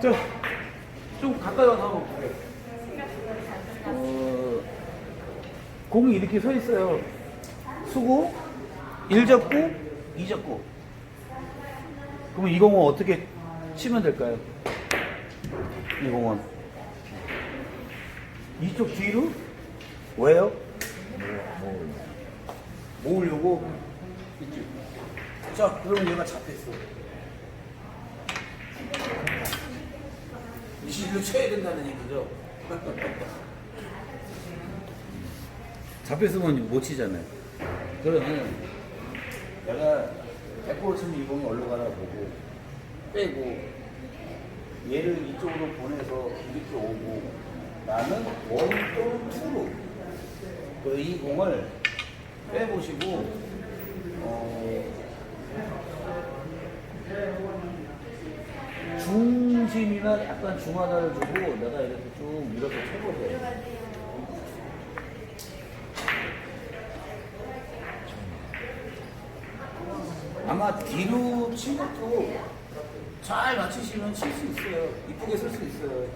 저, 좀 가까이 와서 한번 볼게요. 어, 공이 이렇게 서 있어요. 수구, 1접구, 2접구. 그럼 이 공은 어떻게 치면 될까요? 이 공은. 이쪽 뒤로? 왜요? 모으려고? 이쪽. 자, 그러면 얘가 잡혔어. 이 일로 쳐야 된다는 얘기죠. 잡혔으면 못 치잖아요. 그러면 내가 100% 치면 이 공이 얼로 가나 보고 빼고 얘를 이쪽으로 보내서 이렇게 오고 나는 원 또는 투로 그 이 공을 빼보시고 어, 중 심이나 약간 중하단을 주고 내가 이렇게 쭉 밀어서 쳐보세요. 아마 뒤로 친 것도 잘 맞추시면 칠 수 있어요. 이쁘게 쓸 수 있어요.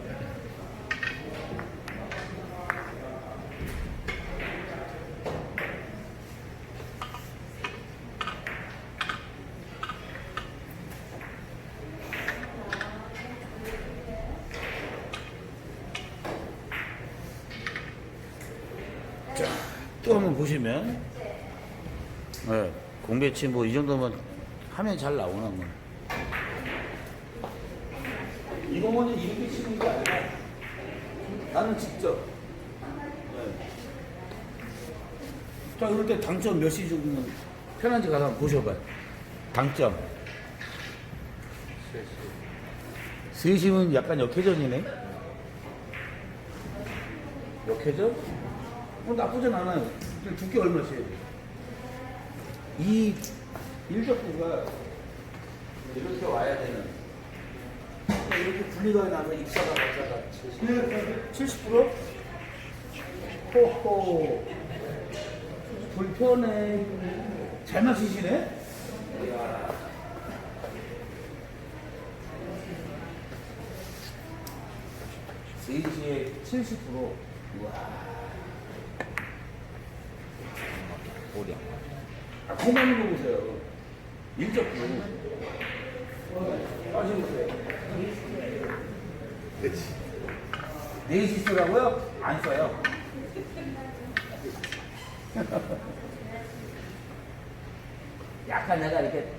또 한번 보시면, 네, 공배치 뭐 이 정도면 하면 잘 나오나 뭐. 이거는 이렇게 치는 게 아니라 나는 직접. 네. 자, 이럴 때 당점 몇시 주면 편한지 가서 한번 보셔봐요. 당점. 3시면 약간 역회전이네. 역회전? 뭐 나쁘진 않아요. 그냥 두께 얼마 쳐야 돼? 이 일적구가 이렇게 와야 되는. 그러니까 이렇게 분리가 나서 입사가 가자가 70%? 호호. 불편해. 잘 맞히시네? 이야. 세이지의 70%. 우와. 오리 아, 가만히 보세요. 일적구. 빠져보세요. 그렇지. 네시 쓰라고요? 안 써요. 약간 내가 이렇게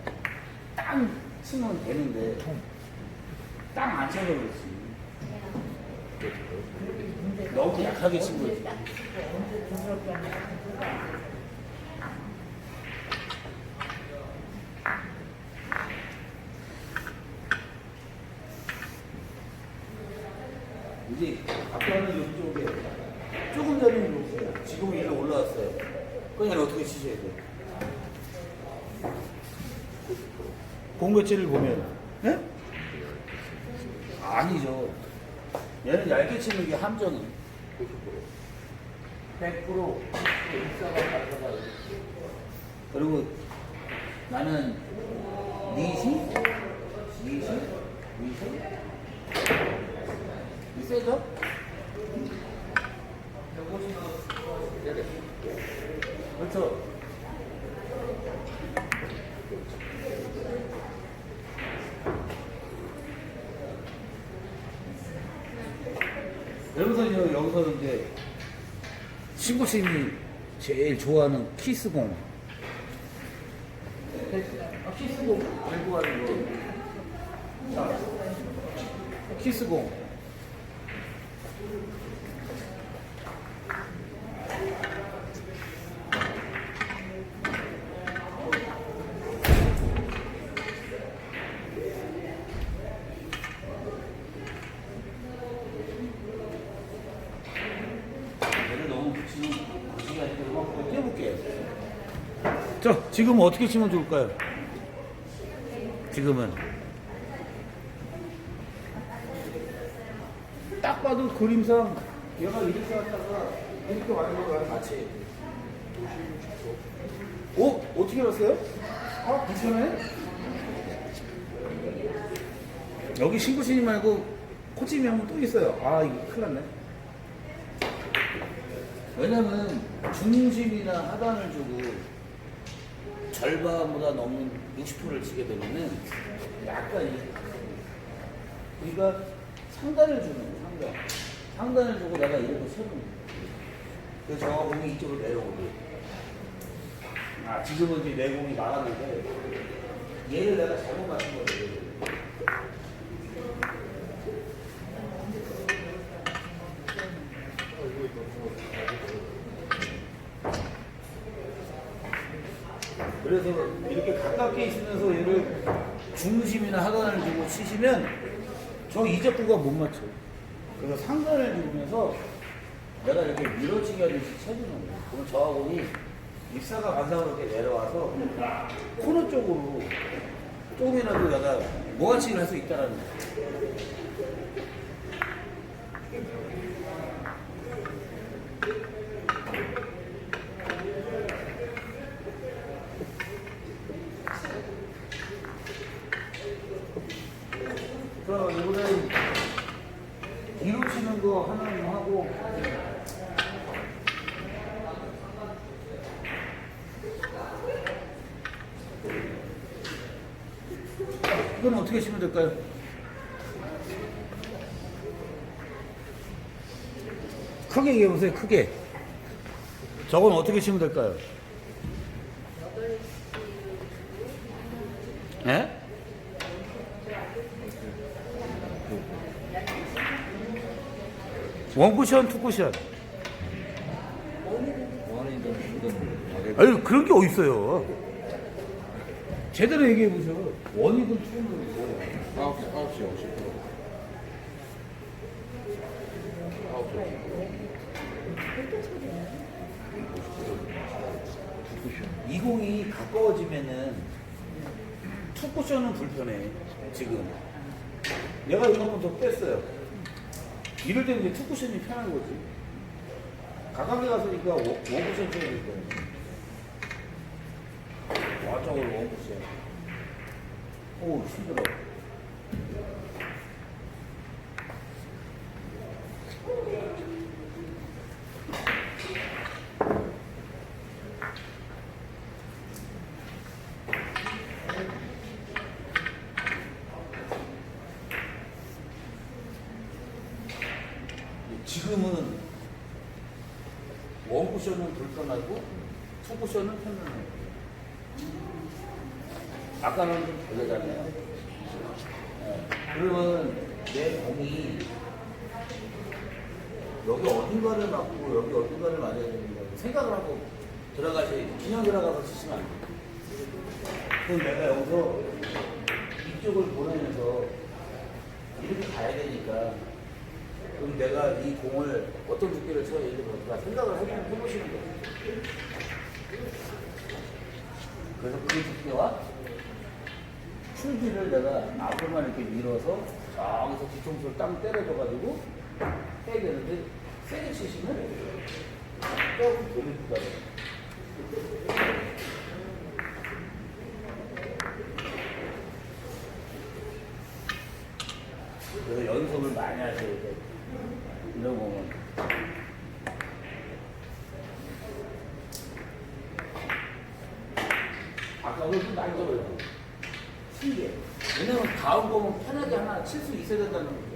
땅 치면 되는데 땅 안 쳐서 그렇지. 너무 약하게 친 거지. 이제 아까는 이쪽에 조금 전에는 여기요 지금은 일로 올라왔어요. 그냥 어떻게 치셔야 돼요? 공배치를 보면, 네? 아니죠. 얘는 얇게 치는 게 함정이. 100% 입사가 가져가. 그리고 나는 니시, 니시, 니시, 이 세죠? 그렇죠. 여기서 이제 여기서 이제 신고님이 제일 좋아하는 키스공. 아, 키스공 알고 가는 거. 자, 키스공. 자, 지금 어떻게 치면 좋을까요? 지금은 딱 봐도 그림상 얘가 이렇게 왔다가 이렇게 와는 거랑 같이. 오, 어떻게 알았어요? 아, 불편해? 여기 신구신이 말고 코치미 한 번 또 있어요. 아 이거 큰일 났네. 왜냐면 중심이나 하단을 주고 절반보다 넘는 60%를 치게 되면은 약간 이 그러니까 상단을 주는 거예요, 상단. 상단을 주고 내가 이렇게 세는. 그래서 저가 공이 이쪽으로 내려오고 아 이제 내 공이 나가는데 얘를 내가 잘못 맞춘 거예요. 그래서 이렇게 가깝게 있으면서 얘를 중심이나 하단을 주고 치시면 저 이적구가 못 맞춰요. 그래서 상단을 주면서 내가 이렇게 밀어치기 하듯이 쳐주는 거예요. 그럼 저 공이 입사가 반사로 이렇게 내려와서 코너 쪽으로 조금이라도 내가 모아치기를 할 수 있다라는 거예요. 그럼 이번엔 치는 거 하나는 하고 이건 어떻게 치면 될까요? 크게 얘기해보세요 크게 저건 어떻게 치면 될까요? 예? 원쿠션, 투쿠션. 아유 그런 게 어딨어요. 제대로 얘기해 보셔. 원이든 투든 있어요. 아홉 시 아홉 시. 아홉 시 오십 프로. 이 공이 가까워지면은 투쿠션은 불편해. 지금. 내가 이만큼 더 뺐어요. 이럴 때는 이제 투쿠션이 편한 거지. 가깝게 원- 원쿠션 쳐야 될 거야. 와쪽으로 원쿠션. 오, 힘들어. 지금은 원쿠션은 불편하고 투쿠션은 편안해요. 아까는 좀 다르잖아요. 예. 그러면 내 공이 여기 어딘가를 맞고 여기 어딘가를 맞아야 거 생각을 하고 들어가셔야지. 그냥 들어가서 치시면 안 돼요. 그럼 내가 여기서 이쪽을 보내면서 이렇게 가야 되니까 그럼 내가 이 공을 어떤 두께를 쳐야 되는지 모르니까 생각을 해보, 해보시는 거예요. 그래서 그 두께와 출기를 내가 앞으로만 이렇게 밀어서 저기서 뒤통수를 땅 때려줘가지고 해야 되는데 세게 치시면 조금 돌립니다. 그래서 연습을 많이 하셔야 돼. 이런 거는. 아까 그좀 날더라고요. 신기해. 왜냐면 다음 거면 편하게 하나 칠 수 있어야 된다는 거죠.